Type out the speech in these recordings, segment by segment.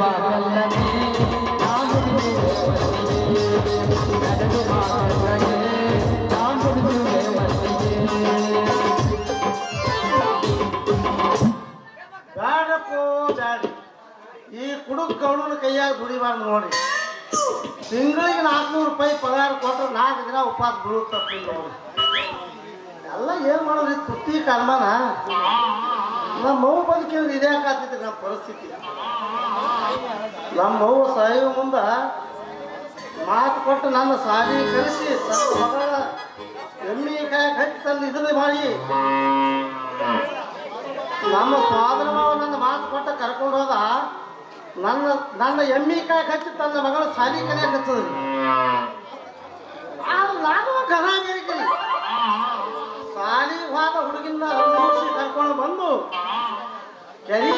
ಈ ಕುಡುಕ್ ಕೌಡನ ಕೈಯಾಗ ದುಡಿಬಾರ್ದು ನೋಡಿ. ತಿಂಗಳಿಗೆ ನಾಲ್ಕುನೂರು ರೂಪಾಯಿ ಪಗಾರ ಕೊಟ್ಟರೆ ನಾಲ್ಕು ದಿನ ಉಪವಾಸ ಬೀಳುತ್ತೆ ನೋಡಿ. ಎಲ್ಲ ಏನು ಮಾಡೋದು? ತುತ್ತಿ ಕರ್ಮನ? ನಮ್ಮ ಮೌ ಬದುಕಿದ್ರೆ ಇದೇ ನಮ್ಮ ಪರಿಸ್ಥಿತಿ. ನಮ್ಮ ಅವ್ವ ಸಾಯುವ ಮುಂದೆ ಮಾತು ಕೊಟ್ಟು ನನ್ನ ಸಾಲಿ ಕಲಿಸಿ, ತನ್ನ ಮಗಳ ಎಮ್ಮಿ ಕಾಯ ಕಟ್ಟಿ ತಂದು ಇದನ್ನ ಮಾಡಿ. ನಮ್ಮ ಸ್ವಾದರ ಮಾವ ನನ್ನ ಮಾತು ಕೊಟ್ಟ ಕರ್ಕೊಂಡು ಹೋದ, ನನ್ನ ನನ್ನ ಎಮ್ಮಿ ಕಾಯಿ ಕಚ್ಚಿ ತನ್ನ ಮಗಳ ಸಾಲಿ ಕಲಿಯಕ್ಕೆ ಹಚ್ಚದ್ರಿ ನಾನು ಕನ ಸಾಲಿ ಹೋದ ಹುಡುಗಿನ ಕರ್ಕೊಂಡು ಬಂದು, ಕೆರಿ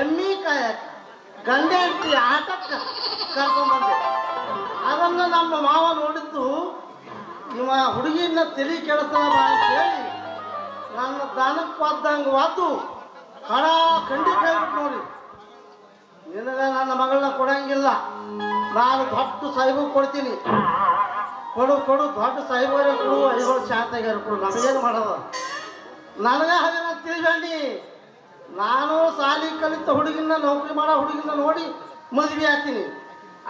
ಎಮ್ಮಿ ಕಾಯಕ ಗಂಡ ಹೆಂಡತಿ ಆಟಕ್ಕೆ ಕರ್ಕೊಂಡು ಬಂದೆ. ಅದನ್ನು ನಮ್ಮ ಮಾವ ನೋಡಿದ್ದು, ಇವ ಹುಡುಗಿನ ತಲೆ ಕೆಡಿಸ್ತಾನ ಅಂತ ಹೇಳಿ, ನನ್ನ ದನಕ್ಕೆ ಒದ್ದಂಗೆ ವಾತು, ಹಣ ಖಂಡಿತ ಹೇಳ್ಬಿಟ್ಟು ನೋಡಿ. ನಿನಗ ನನ್ನ ಮಗಳನ್ನ ಕೊಡಂಗಿಲ್ಲ. ನಾನು ದೊಡ್ಡ ಸಾಹಿಬು ಕೊಡ್ತೀನಿ. ಕೊಡು ಕೊಡು, ದೊಡ್ಡ ಸಾಹಿಬರೇ ಕೊಡು ಐಗಳು ಶಾಂತಾಗ್ಯಾರ ಕೊಡು, ನಮಗೇನು ಮಾಡೋದು? ನನಗೆ ಹಾಗೆ ತಿಳಿಬೇಡಿ. ನಾನು ಸಾಲಿ ಕಲಿತ ಹುಡುಗಿನ ನೌಕರಿ ಮಾಡೋ ಹುಡುಗಿನ ನೋಡಿ ಮದುವೆ ಆಗ್ತೀನಿ.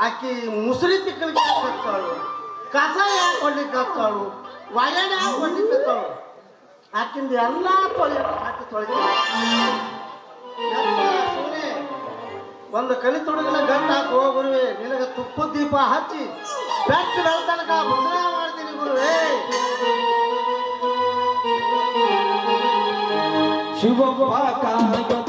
ಆಕಿ ಮುಸುರಿ ತಿಕ್ಕಲಿಕ್ಕೆ ಹತ್ತಾಳು ಕಸ ಯಾಕೆ ಹೊಡ್ಲಿಕ್ಕೆ ಹತ್ತಾಳು ವಯಡ ಯಾಕೆ ಹೊಡ್ಲಿಕ್ಕೆ ಹತ್ತಾಳು ಆಕಿಂದ ಎಲ್ಲ ತೊಳೆ ಎಲ್ಲ ಸುಮ್ನೆ ಒಂದು ಕಲಿತ ಹುಡುಗನ ಗಂಡ ಹಾಕೋ ಗುರುವೆ, ನಿನಗೆ ತುಪ್ಪ ದೀಪ ಹಚ್ಚಿ ಬೆಟ್ಟ ಬೆಳ್ತನಕ ಮುದ್ರಾ ಮಾಡ್ತೀನಿ ಗುರುವೇ. ಶಿವಪ್ಪ ಕಾಯ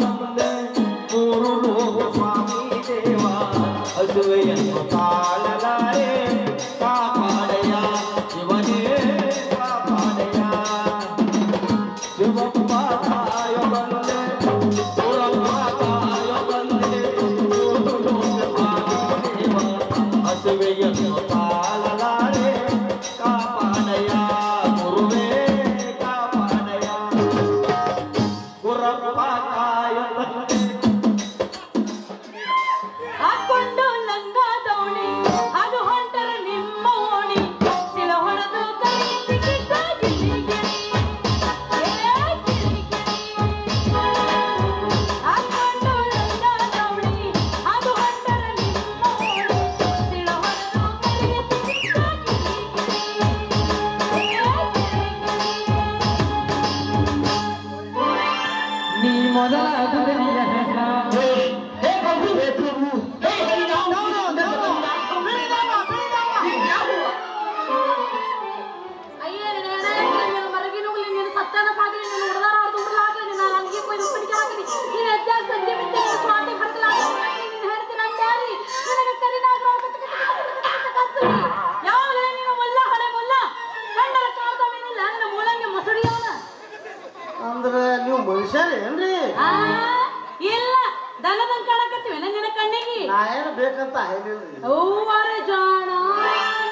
ಕಾಣಕತ್ತೀವಿ ನಿನ್ನ ಕಣ್ಣಿಗೆ? ನಾ ಏನು ಬೇಕಂತ ಹೇಳಿಲ್ರಿ ಅವ್ವರೆ ಜಾಣ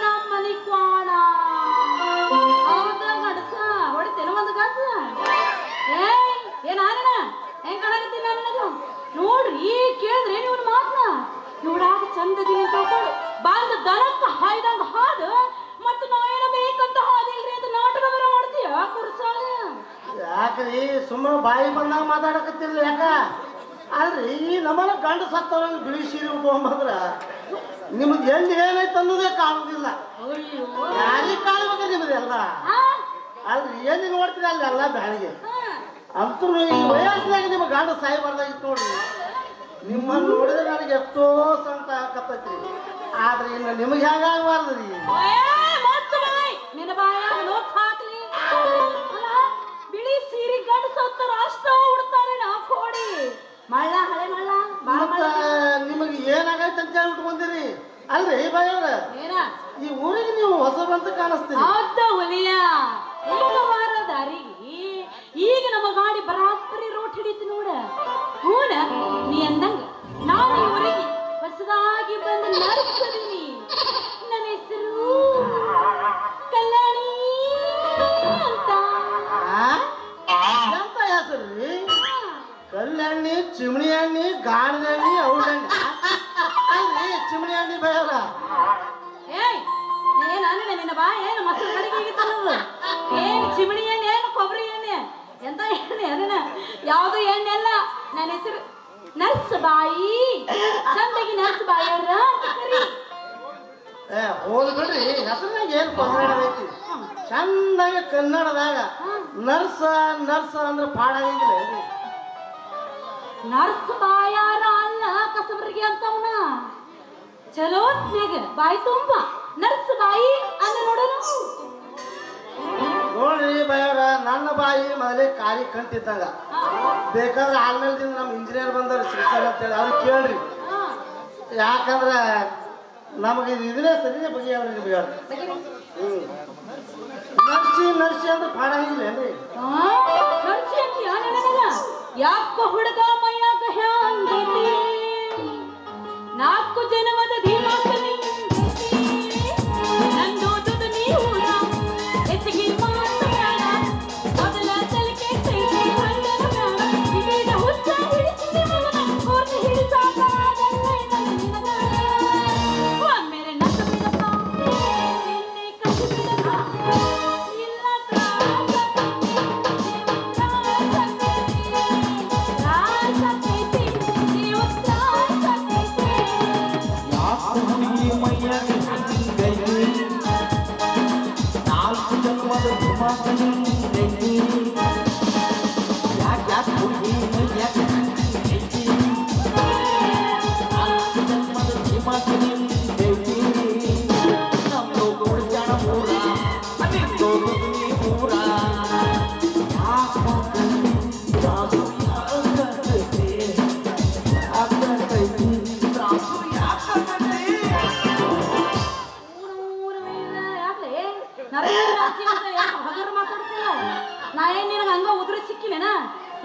ನಮ್ಮನಿ ಕ್ವಾಣ. ಹೌದ ಗಡಸ ಹೊಡಿತೇನೆ ಒಂದು ಗಸ ಏ ಏನಾರಣ ಹೆಂಗ್ ಕಾಣಕತ್ತೀನಿ ನನಗದು ನೋಡ್ರಿ ಕೇಳಿದ್ರೆ ನೀವು ಮಾತನ್ನ ನೋಡಾಕ ಚಂದದಿನಿ ತಗೊಂಡು ಬಾಂದ ದನಕ್ಕ ಹಾಯ್ದಂಗ ಹಾಡು ಮತ್ತೆ ನಾ ಏನೋ ಬೇಕಂತ ಹಾದಿಲ್ರಿ ಅಂತ ನಾಟಕ ಬರ ಮಾಡ್ತೀಯ ಕುರ್ಸಾಗ? ಯಾಕ್ರಿ ಸುಮ್ಮನೆ ಬಾಯಿ ಬಂದಾಗ ಮಾತಾಡಕತ್ತಿಲ್ಲ ಯಾಕ? ಅಲ್ರಿ ಈ ನಮ್ಮನ ಗಂಡ ಸತ್ತವರನ್ನು ಬಿಳಿ ಸೀರೆ ಉಟ್ಕೊಂಬಂದ್ರ ನಿಮ್ದು ಎಲ್ಲಿ ಏನೈತೆ ಅನ್ನೋದೇ ಕಾಣುದಿಲ್ಲ. ಯಾರಿಗೆ ಕಾಣ್ಬೇಕು ನಿಮ್ದೆಲ್ಲ? ಆದ್ರೆ ಏನು ನೋಡ್ತೀರಿ ಅಲ್ಲಿ ಎಲ್ಲ ಬ್ಯಾಳಿಗೆ. ಅಂತೂ ಈ ವಯಸ್ಸಿನಾಗ ನಿಮ್ಮ ಗಂಡ ಸಾಯ್ಬಾರ್ದಾಗಿತ್ತು ನೋಡ್ರಿ. ನಿಮ್ಮನ್ನು ನೋಡಿದ್ರೆ ನನಗೆ ಎಷ್ಟೋ ಸಂತ ಕತ್ತೈತಿ ಆದ್ರೆ ಇನ್ನು ನಿಮಗೆ ಹೇಗಾಗಬಾರ್ದು ರೀ ಬಿಳಿ ಸೀರೆ ಗಂಡ ಸತ್ತರ ಅಷ್ಟ ಉಡ್ತಾರೆ ನಾ ಕೋಡಿ ಮಳ್ಳ ಹಳೆ ಮಳ್ಳ ಮತ್ತ ನಿಮಗೆ ಏನಾಗೈತೆ ಅಂತ ಹೇಳ್ಬಿಟ್ಟು ಬಂದಿರಿ. ಅಲ್ರಿ ಬಾಯವ್ರ ಏನ? ಈ ಊರಿಗೆ ನೀವು ಹೊಸಬಂತ ಕಾಣಿಸ್ತೀರಿ. ಹೌದ ಹುಲಿಯ. ಈಗ ವಾರ ದಾರಿಗೆ ಈಗ ನಮ್ಮ ಗಾಡಿ ಬರಾಬರಿ ರೋಡ್ ಹಿಡಿತು ನೋಡ. ಹೂನ? ನೀ ಅಂದಂಗ. ನಾನು ಊರಿಗೆ ಹೊಸದಾಗಿ ಬಂದು ನಡ್ಸದೀನಿ. ಬಾಯಿ. ಚಂದಗಿ ನರ್ಸ್ ಬಾಯಿ ಅವ್ರ. ಅಂತ ಕರಿ. ಏ ಹೋದ್ ಬಿಡ್ರಿ ಹೆಸರಿನಾಗ ಏನ್ ಐತಿ ಚಂದಾಗ ಕನ್ನಡದಾಗ ನರ್ಸ ನರ್ಸ ಅಂದ್ರೆ ಪಾಡಾಗಿಲ್ಲ ಏನ್ರಿ ನರ್ಸ್ ಬಾಯಾರ ಅಲ್ಲ ಕಸಬರಿಗೆ ಅಂತವನ. ಚಲೋ ಹೊತ್ನ್ಯಾಗ ಬಾಯಿ ತುಂಬ. ನರ್ಸ್ ಬಾಯಿ ಅಂದ್ರೆ ನೋಡೋಣ ನೋಡ್ರಿ ಬಯ್ಯಾರ ನನ್ನ ಬಾಯಿ ಮೊದಲೇ ಕಾರಿ ಕಂಟಿದ್ದಾಗ ಬೇಕಾದ್ರೆ ಆಲ್ಮೇಲೆ ದಿನ ನಮ್ಮ ಇಂಜಿನಿಯರ್ ಬಂದಾರ ಅಂತ ಅಂತೇಳಿ ಅವ್ರು ಕೇಳ್ರಿ. ಯಾಕಂದ್ರೆ ನಮಗೆ ಇದು ಇದನ್ನೇ ಸರಿನೇ ಬಗೆಯವ್ರಿ ನಿಮ್ಗೆ ಹ್ಮ್. ನರ್ಸಿ ನರ್ಸಿ ಅಂದ್ರೆ ಏನ್ರಿ? ಅಂತೀಯ ನನಗ ಯಾಕ ಹುಡುಗ ನಾಲ್ಕು ಜನ್ಮದ ಧೀಮಾಕ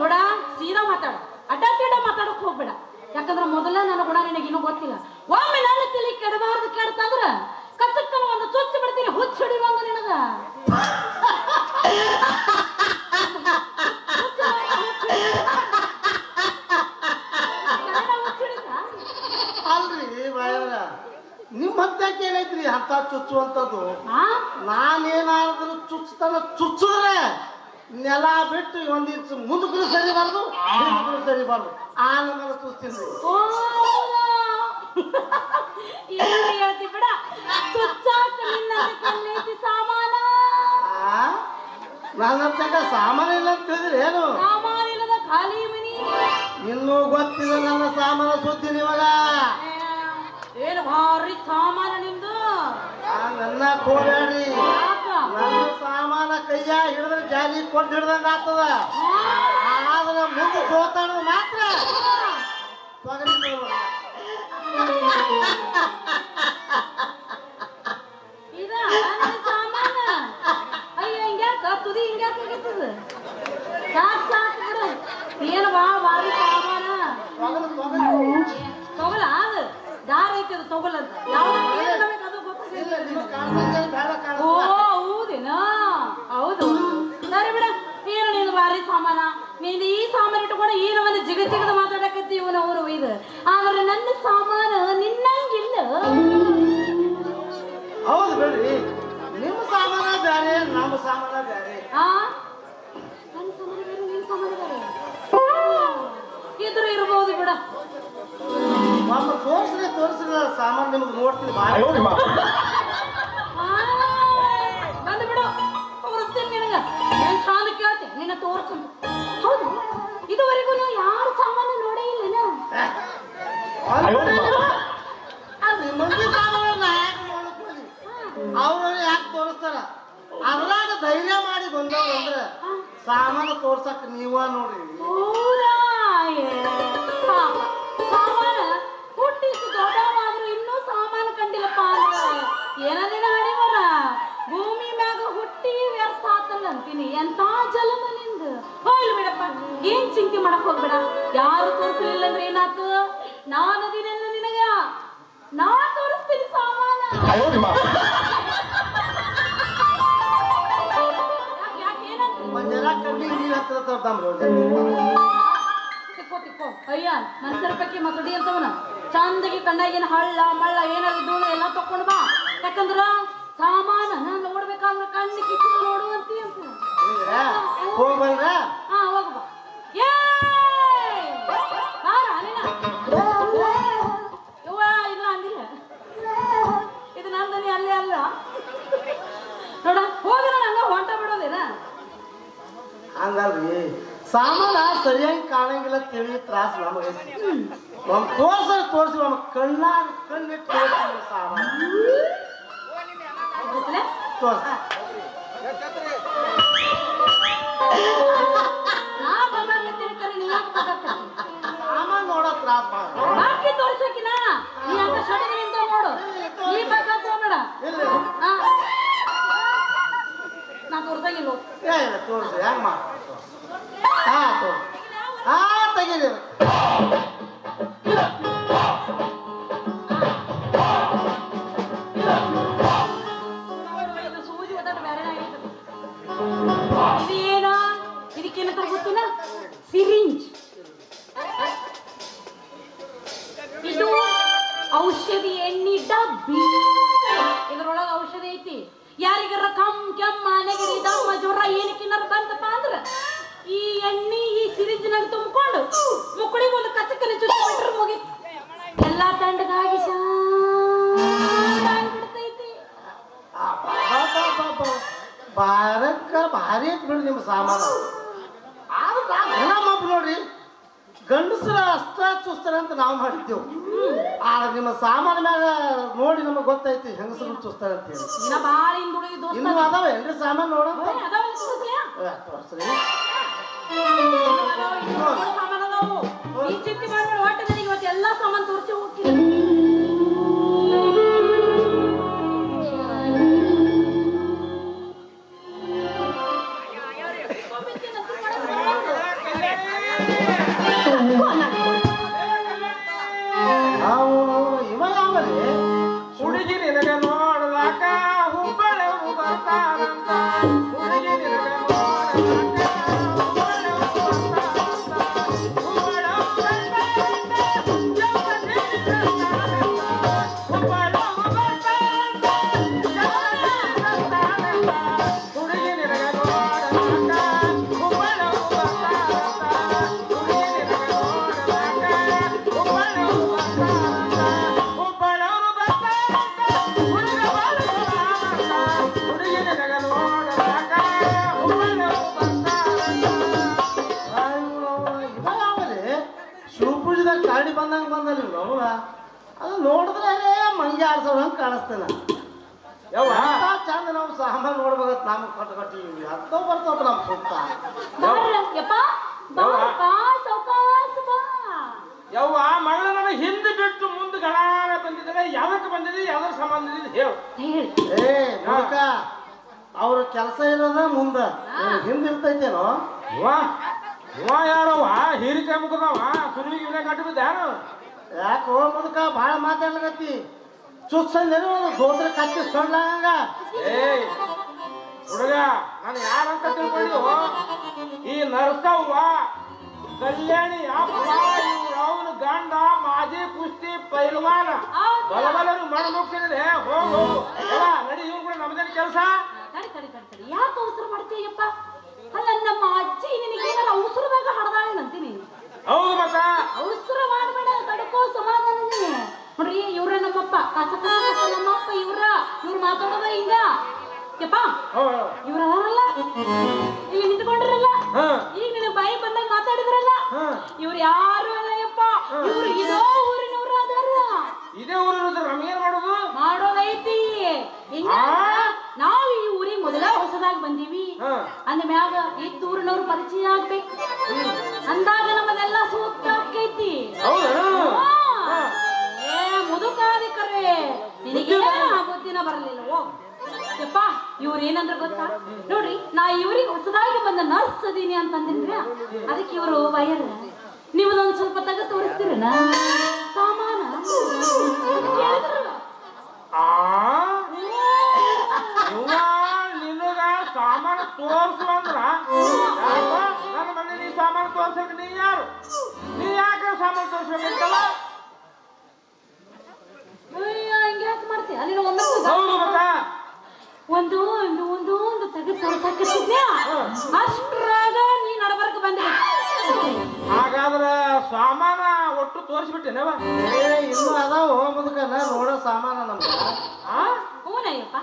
ನೋಡ ಸೀದಾ ಮಾತಾಡ. ಅಡ್ಡ ತಿಡ್ಡ ಮಾತಾಡಕ್ ಹೋಗ್ಬೇಡ. ಯಾಕಂದ್ರ ಮೊದಲ ನನ್ನ ಗುಣ ನಿನಗೆ ಇನ್ನೂ ಗೊತ್ತಿಲ್ಲ. ಒಮ್ಮೆ ನನ್ನ ತಿಳಿ ಕೆಡಬಾರ್ದು ಕೆಡ್ತಂದ್ರ ಕಚ್ಚಕ್ಕನ ಒಂದು ಚುಚ್ಚಿ ಬಿಡ್ತೀನಿ ಹುಚ್ಚ ಹಿಡಿವಂಗ ನಿನಗ? ಅಲ್ರಿ ಬಯ್ಯವ್ರ ನಿಮ್ಮ ಹತ್ತಕ್ಕೆ ಏನೈತ್ರಿ ಅಂತ ಚುಚ್ಚುವಂಥದ್ದು? ನಾನೇನಾದ್ರೂ ಚುಚ್ಚತನ ಚುಚ್ಚಿದ್ರೆ ನೆಲ ಬಿಟ್ಟು ಒಂದಿಷ್ಟು ಮುಂದಕ್ಕೂ ಸರಿಬಾರ್ದು ಹಿಂದಕ್ಕೂ ಸರಿಬಾರ್ದು. ಆ ನಮ್ಮನ್ನ? ಏನು ಹೇಳ್ತಿ ಬಿಡ. ತುಚ್ಚಾಕ ನಿನ್ನ ಕಲ್ಲೈತಿ ಸಾಮಾನ. ಆ? ನನ್ನ ತಗ ಸಾಮಾನು ಇಲ್ಲ ಅಂತ ಹೇಳಿದ್ರೆ ಏನು? ಸಾಮಾನಿಲ್ಲದ ಖಾಲಿ ಮನಿ. ಇನ್ನೂ ಗೊತ್ತಿಲ್ಲ ನನ್ನ ಸಾಮಾನ ಸುದ್ದಿ ನಿಮಗ. ಏನು ಭಾರಿ ಸಾಮಾನ ನಿಂದು ನನ್ನ ಯಾಕ? ನನ್ನ ಸಾಮಾನ ಕೈಯ ಹಿಡಿದ್ರೆ ಜಾಲಿ ಕೊಟ್ಟು ಹಿಡ್ದಂಗ ಆಗ್ತದ. ಆದ್ರೆ ಮುಂದೆ ಜೋತಾಡೋದು ಮಾತ್ರ. ಏನು ಬಾ ಭಾರಿ ಸಾಮಾನ. ತೊಗರಿ ತಗೊಲ್ಲ ಅದು ಬೇಡ ಓ ಹೌದೇನಾ? ಹೌದು ಸರಿ ಬಿಡ. ಏನು ನೀನು ಬಾರಿ ಸಾಮಾನ. ನೀನು ಈ ಸಾಮಾನು ಕೂಡ ಈ ಒಂದು ಜಿಗ ಜಿಗದ ಮಾತಾಡಕತ್ತಿ ಇವನ ಅವರು ಇದು. ಆದ್ರೆ ನನ್ನ ಸಾಮಾನು ನಿನ್ನಂಗಿಲ್ಲ. ಹೌದು ಬಿಡ್ರಿ. ನಿಮ್ಮ ಸಾಮಾನ ಬೇರೆ ನಮ್ಮ ಸಾಮಾನ ಬೇರೆ. ಆ? ನನ್ನ ಸಾಮಾನ ಬೇರೆ ನಿಮ್ಮ ಸಾಮಾನ ಬೇರೆ. ಇದ್ರು ಇರ್ಬೋದು ಬಿಡ. ಒಮ್ಮೆ ತೋರಿಸ್ರಿ ತೋರಿಸ್ರಿ ಸಾಮಾನು ನಿಮ್ಗೆ ನೋಡ್ತೀನಿ ಆ, ಬಂದು ಬಿಡು. ತೋರಿಸ್ತೀನಿ ನಿನಗ. ಏನು ಚಂದ ಕೇಳ್ತಿ? ನಿನ್ನ ತೋರಿಸ್ತೀನಿ ಹೌದು ಇದುವರೆಗೂ ನೀವು ಯಾರು ಸಾಮಾನು ನೋಡೇ ಇಲ್ಲ ಅದು ಮಂದಿ ಸಾಮಾನು ನಾ ಯಾಕೆ ನೋಡಕ್ ಹೋಗಿ ಅವ್ರವ್ರು ಯಾಕೆ ತೋರಿಸ್ತಾರ? ಅದ್ರಾಗ ಧೈರ್ಯ ಮಾಡಿ ಬಂದವ್ರು ಅಂದ್ರೆ ಸಾಮಾನು ತೋರ್ಸಕ್ ನೀವ ನೋಡ್ರಿ. ಪೂರಾ ಏ, ಪಾಪ. ಸಾಮಾನ ಹುಟ್ಟಿಸಿ ದೊಡ್ಡವಾದ್ರು ಇನ್ನೂ ಸಾಮಾನು ಕಂಡಿಲ್ಲಪ್ಪ ಅಂದ್ರೆ? ಏನದಿನ ಹಣಿವರ ಭೂಮಿ ಮ್ಯಾಗ ಹುಟ್ಟಿ ವ್ಯರ್ಥ ಆತಲ್ಲಂತೀನಿ ಎಂತ ಜಲಮ ನಿಂದ? ಹೋಗ್ಲಿ ಬಿಡಪ್ಪ. ಏನ್ ಚಿಂತೆ ಮಾಡಕ್ ಹೋಗ್ಬೇಡ. ಯಾರು ತೋರಿಸಲಿಲ್ಲ ಅಂದ್ರೆ ಏನಾತ ನಾನು ಅದಿನೆಲ್ಲ ನಿನಗ ನಾ ತೋರಿಸ್ತೀನಿ ಸಾಮಾನ. ಯಾಕ್- ಯಾಕ್ ತಿಕ್ಕೋ ತಿಕ್ಕೋ ಅಯ್ಯ ಮನ್ಸರ ಪೈಕಿ ಮಸಡಿ ಅಂತವನ. ಚಂದಗಿ ಕಣ್ಣಾಗಿನ ಹಳ್ಳ ಮಳ್ಳ ಏನಾರ ಧೂಳು ಎಲ್ಲ ತಕೊಂಡ್ ಬಾ. ಯಾಕಂದ್ರ ಸಾಮಾನ ನೋಡ್ಬೇಕಾದ್ರೆ ಕಣ್ಣು ಕಿತ್ತು ನೋಡು ಅಂತಿ ಹಾ ಹೋಗು ಬಾ. ಏ! ಬಾರ ಅಲ್ಲಿನ ಯವ್ವ ಇಲ್ಲ ಅಂದಿಲ್ಲ. ಇದು ನಂದನಿ ಅಲ್ಲೇ ಅಲ್ಲ. ನೋಡ ನಂಗ ಹೊಂಟ ಬಿಡೋದೇನ? ಹಂಗಲ್ರಿ. ಸಾಮಾನ ಸರಿಯಾಗಿ ಕಾಣಂಗಿಲ್ಲ ತಿಳಿ ತ್ರಾಸ ನಮಗೆ ನಮ್ ತೋರ್ಸ ತೋರ್ಸಿ ನಮ್ಮ ಕಣ್ಣ ಕಣ್ಣು ತೋರ್ಸಿ ಸಾಮಾನ? ತೋರ್ಸ. ಸಾಮಾನ್ ನೋಡೋ ತ್ರಾಸ ಬಾಕಿ ತೋರ್ಸಕಿನ? ನೀ ಅಂತ ನೋಡು. ನಾ ತೋರ್ಸಂಗಿಲ್ಲ ತೋರ್ಸಿ. ಹೆಂಗ್ ಮಾಡ ಹಾ ಆ ತೆಗೀರಿ. ಇದು ಏನು ಇದಕ್ಕೇನಂತ ಗೊತ್ತಿಲ್ಲ ಸಿರಿಂಜ್ ಆದ್ರೆ ಘನ ಮಬ್ಬ ನೋಡ್ರಿ. ಗಂಡಸರ ಅಸ್ತ್ರ ಚುಸ್ತರ ಅಂತ ನಾವು ಮಾಡಿದ್ದೆವು. ಆದ್ರೆ ನಿಮ್ಮ ಸಾಮಾನ್ಯ ಮ್ಯಾಗ ನೋಡಿ ನಮಗೆ ಗೊತ್ತೈತಿ ಹೆಂಗಸರು ಚುಸ್ತಾರ ಅಂತ ಹೇಳಿ. ಇನ್ನ ಬಾಳ ಹಿಂದುಳಿದ ಇನ್ನು ಅದಾವ ಏನ್ರಿ ಸಾಮಾನು ನೋಡಂತ ಓಯ್, ಅದಾವಲ್ಲ ತೋರ್ಸ್ಲ್ಯಾ? ಅದಾವ, ಇನ್ನೂ ಮೂರು ಸಾಮಾನ್ ಅದಾವು. ನೀ ಚಿಂತೆ ಮಾಡ್ಬೇಡ, ಒಟ್ಟು ನಿನಗೆ ಇವತ್ತು ಎಲ್ಲಾ ಸಾಮಾನು ತೋರ್ಸಿ ಹೋಗ್ತೀನಿ. Conan. ಅದು ನೋಡಿದ್ರೆ ಮಂಗೆ ಆಡ್ಸೋಣ ಹಂಗೆ ಕಾಣಿಸ್ತೇನೆ ಚಂದ ನಾವು ಸಾಮಾನು ನೋಡ್ಬೇಕಂತ ನಾವು ಕಟ್ಟು ಕಟ್ಟಿವಿ. ಹತ್ತೋ ಬರ್ತಾವ ನಮ್ಮ ಸುತ್ತ. ಯವ್ವ. ಮಗಳ ನನಗೆ ಹಿಂದೆ ಬಿಟ್ಟು ಮುಂದೆ ಗಣಾನ ಬಂದಿದ್ದಾರೆ ಯಾವ್ದಕ್ಕೆ ಬಂದಿದೆ ಯಾವ್ದ್ರ ಸಂಬಂಧ ಇದೆ ಹೇಳು. ಏ ಅವ್ರ ಕೆಲಸ ಇರೋದ ಮುಂದ. ಹಿಂದೆ ಇರ್ತೈತೇನೋ ಯವ್ವ ಇವ ಯಾರವ ಹೀರಿಕಾಯಿ ಮುಖದವ ಸುರುವಿಗೆ ಕಟ್ಟಬಿದ್ದ ಯಾಕೋ ಮುದುಕ ಭಾಳ ಮಾತಾಡ್ಲಕತ್ತಿ? ಚುಚ್ಚಂದೇನು ಗೋತ್ರ ಕತ್ತಿ ಸೊಳ್ಳಂಗ ಏಯ್ ಹುಡುಗ ನಾನು ಯಾರಂತ ತಿಳ್ಕೊಂಡು ಈ ನರ್ಸವ್ವ ಕಲ್ಯಾಣಿ ಅಪ್ಪ ಅವನ ಗಂಡ ಮಾಜಿ ಕುಸ್ತಿ ಪೈಲ್ವಾನ. ಬಲಬಲರು ಮಣ ಮುಗ್ಸಿದ್ರೆ ಹೋಗು ನಡಿ ಇವ್ರು ಕೂಡ ನಮ್ದೇನು ಕೆಲಸ? ತಡಿ ತಡಿ ತಡಿ ತಡಿ. ಯಾಕೆ ಅವಸರ ಮಾಡ್ತೀಯಪ್ಪ? ಅಲ್ಲ ನಮ್ಮ ಅಜ್ಜಿ ನಿನಗೇನಾರ ಅವಸರದಾಗ ಹಡ್ದಾಳೇನಂತೀನಿ ಹೌದು ಮತ್ತ. ಅವಸರ ಮಾಡಬೇಡ ತಡ್ಕೋ ಸಮಾಧಾನನೇ ನೋಡ್ರಿ ಇವ್ರ ನಮ್ಮಪ್ಪ ಇವ್ರ ಮಾತಾಡೋದ ಯಪ್ಪ ಇವ್ರ ಅದಾರಲ್ಲ ಇಲ್ಲಿ ಈಗ ನಿನ್ನ ಬಾಯಿ ಬಂದಾಗ ಮಾತಾಡಿದ್ರಲ್ಲ ಯಾರು ಯಪ್ಪ ಇದೋ ಊರಿನವ್ರು ಅದಾರ ಮಾಡೋದು ಮಾಡೋದೈತಿ ಹಿಂಗ? ನಾವು ಈ ಊರಿಗೆ ಮೊದಲ ಹೊಸದಾಗಿ ಬಂದೀವಿ ಅಂದ ಮ್ಯಾಗ ಊರಿನವ್ರು ಪರಿಚಯ ಆಗ್ಬೇಕು ಅಂದಾಗ ನಮ್ಮದೆಲ್ಲ ಸೂಕ್ತ ಆಕೈತಿ ಮುದುಕಾದಿಕರೇ ಆ ಬುದ್ಧಿನ ಬರಲಿಲ್ಲ ಓ. ಯಪ್ಪ ಇವ್ರು ಏನಂದ್ರೆ ಗೊತ್ತಾ? ನೋಡ್ರಿ ನಾ ಇವ್ರಿಗೆ ಹೊಸದಾಗಿ ಬಂದ ನರ್ಸ್ ಅದೀನಿ ಅಂತಂದಿನ್ರಿ ಅದಕ್ಕೆ ಇವರು ವಯರ್ ನಿಮ್ಮದೊಂದು ಸ್ವಲ್ಪ ತಗ ತೋರಿಸ್ತೀರನ ಸಾಮಾನ. ನಿನಗ ಸಾಮಾನು ತೋರ್ಸು ಅಂದ್ರ? ನನ್ನ ಮನೆ ನೀ ಸಾಮಾನು ತೋರ್ಸಕ್ ನೀ ಯಾರು? ನೀ ಯಾಕೆ ಸಾಮಾನು ತೋರ್ಸ್ಬೇಕಂತಲ್ಲ ಒಂದು ಒಂದು ಒಂದು ಒಂದು ತೆಗೆದು ತರ್ಸಕ್ಕಿದ್ದೆ ಅಷ್ಟ್ರಾಗ ನೀ ನಡಬರ್ಕ ಬಂದೆ ಹಾಗಾದ್ರ ಸಾಮಾನ ಒಟ್ಟು ತೋರಿಸ್ಬಿಟ್ಟೆನವ? ಇನ್ನು ಅದಾವ ಮುದಕನ ನೋಡೋ ಸಾಮಾನ ನಮ್ಗೆ ಹೂನಯ್ಯಪ್ಪ.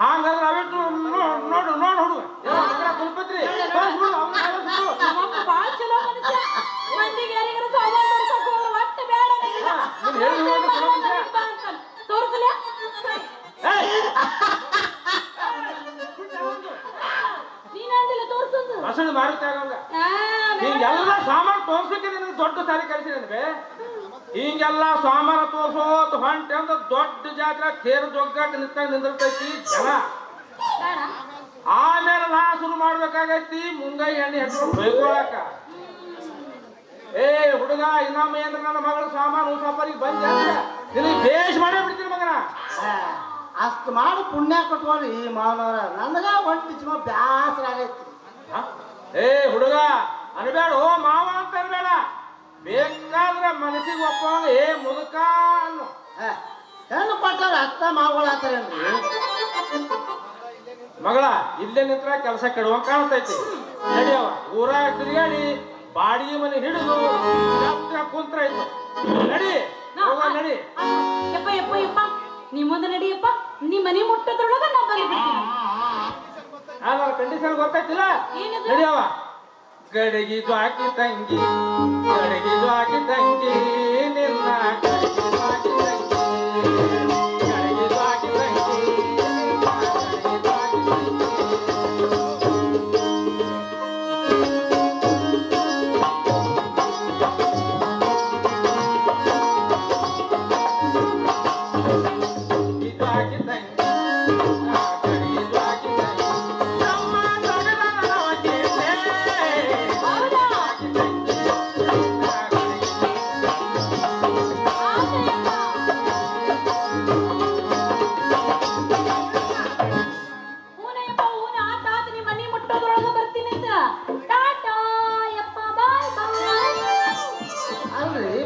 ಹಾಗಾದ್ರೆ ಅವಿಟ್ಟು ನೋಡು ನೋಡು ಹುಡುಗ. ತಿರುಪತಿ ಭಾಳ ಚಲೋ ಮನುಷ್ಯ. ಮಂದಿಗೆ ಯಾರಿಗಾರ ಸಾಮಾನು ಒಟ್ಟು ಬೇಡ ತೋರ್ಸಂದು ಮಾಡುತ್ತಾ ಮಾರುತ್ತಾ ಆಗಂಗ ಹಿಂಗೆಲ್ಲ ಸಾಮಾನು ತೋರ್ಸಕ್ಕೆ ನಿನಗೆ ದೊಡ್ಡ ಸಾರಿ ಕಳಿಸಿದೆ ಹಿಂಗೆಲ್ಲ ಸಾಮಾನು ತೋರ್ಸೋತ್ ಹೊಂಟೆ ಅಂತ ದೊಡ್ಡ ಜಾತ್ರೆ ತೇರ ಜೊಗ್ಗಾಟ ನಿಂತ ನಿಂದಿರ್ತೈತಿ ಜನ. ಆಮೇಲೆ ನಾ ಶುರು ಮಾಡ್ಬೇಕಾಗೈತಿ ಮುಂಗೈ ಎಣ್ಣೆ ಹೆಸರು ಬೈಕೊಳಕ. ಏ ಹುಡುಗ ಇನ್ನೊಮ್ಮೆ ಏನ್ರ ನನ್ನ ಮಗಳ ಸಾಮಾನು ಸಫರಿಗೆ ಬಂದ ನಿನಗೆ ಬೇಷ್ ಮಾಡೇ ಬಿಡ್ತೀನಿ ಮಗನ. ಅಷ್ಟು ಮಾಡಿ ಪುಣ್ಯ ಕಟ್ಕೊಳ್ಳಿ ಈ ಮಾವನವ್ರ ನನಗ ಒಂಟಿ ಚಿಮ ಬ್ಯಾಸರ ಆಗೈತಿ? ಏ ಹುಡುಗ ಅನ್ಬೇಡ ಓ ಮಾವ ಅಂತ ಅನ್ಬೇಡ. ಬೇಕಾದ್ರೆ ಮನಸ್ಸಿಗೆ ಒಪ್ಪ ಏ ಮುದುಕ ಅನ್ನು. ಹೆಣ್ಣು ಪಟ್ಟಾರ ಅತ್ತ ಮಾವುಗಳು ಆತಾರೇನ್ರಿ? ಮಗಳ ಇಲ್ಲೇ ನಿಂತ್ರ ಕೆಲಸ ಕೆಡುವಂಗ ಕಾಣ್ತೈತಿ. ನಡಿಯವ ಊರಾಗ ತಿರುಗಾಡಿ ಬಾಡಿಗೆ ಮನೆ ಹಿಡಿದು ಕುಂತ್ರ ಇತ್ತು ನಡಿ ನಡಿ. ಯಪ್ಪ ಯಪ್ಪ ಯಪ್ಪ. ನೀ ಮುಂದೆ ನಡಿಯಪ್ಪ ನೀ ಮನೆ ಮುಟ್ಟದ್ರೊಳಗ ನಾ ಬಂದ್ಬಿಡ್ತೀನಿ ನಾನು ಕಂಡೀಷನ್ ಗೊತ್ತಾಯ್ತಿಲ್ಲ? ನಡೆಯವ ನಡಿಯವ ಗಡಗಿ ಜ್ವಾಕಿ ತಂಗಿ ಗಡಿಗಿದು ಹಾಕಿ ತಂಗಿ ನಿನ್ನ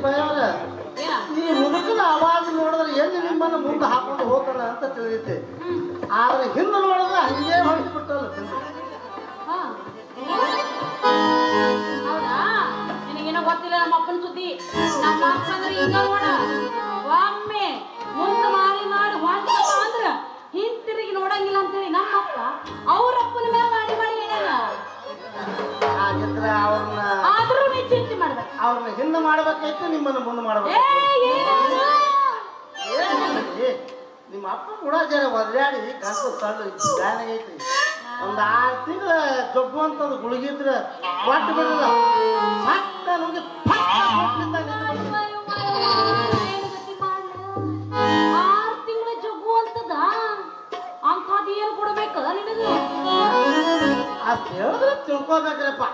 ಭಯವ್ರ? ಈ ಮುದುಕನ ಆವಾಜ್ ನೋಡಿದ್ರೆ ಎಲ್ಲಿ ನಿಮ್ಮನ್ನ ಮುಂದೆ ಹಾಕೊಂಡು ಹೋಗ್ತಾನ ಅಂತ ತಿಳಿಯುತ್ತೆ. ಆದ್ರೆ ಹಿಂದೆ ನೋಡಿದ್ರೆ ಹಂಗೆ ಹೊರಟು ಬಿಟ್ಟಲ್ಲ ಹಿಂದೆ ಹಾ. ಹೌದಾ? ನಿನಗೇನೋ ಗೊತ್ತಿಲ್ಲ ನಮ್ಮ ಅಪ್ಪನ ಸುದ್ದಿ. ನಮ್ಮ ಅಪ್ಪ ಅಂದ್ರೆ ಹಿಂಗ ನೋಡ ಒಮ್ಮೆ ಮುಂದೆ ಮಾರಿ ಮಾಡಿ ಹೊಂಟಪ್ಪ ಅಂದ್ರ ಹಿಂತಿರುಗಿ ನೋಡಂಗಿಲ್ಲ ಅಂತೇಳಿ ನಮ್ಮ ಅಪ್ಪ ಅವ್ರ ಅಪ್ಪನ ಮೇಲೆ ಮಾಡಿ ಮಾಡಿ ಹೇಳ್ಯಾನ. ಹಾಗಿದ್ರೆ ಅವ್ರನ್ನ ಆದ್ರೂ ನೀ ಚಿಂತೆ ಮಾಡ್ಬೇಕು ಅವ್ರನ್ನ ಹಿಂದೆ ಮಾಡ್ಬೇಕಾಯ್ತು ನಿಮ್ಮನ್ನ ಮುಂದೆ ಮಾಡ್ಬೇಕು ನಿಮ್ಮ ಅಪ್ಪ ಕೂಡ ಜರ ಒದ್ರಾಡಿ ಗಂಟು ಸಣ್ಣ ಗಾಯನ ಐತಿ ಒಂದ್ ಆರು ತಿಂಗಳ ಜಬ್ಬು ಅಂತಂದು ಗುಳಿಗಿದ್ರೆ ಒಟ್ಟು ಬಿಡಲ್ಲ ಗತಿ ಮಾಡ್ಲ? ಆರ್ ತಿಂಗಳ ಜಗ್ಗು ಅಂತದ ಅಂಥದ್ದು ಏನು ಕೊಡ್ಬೇಕು ನಿನಗೆ ಅಷ್ಟ್ ಹೇಳಿದ್ರೆ ತಿಳ್ಕೊಬೇಕ್ರಪ್ಪ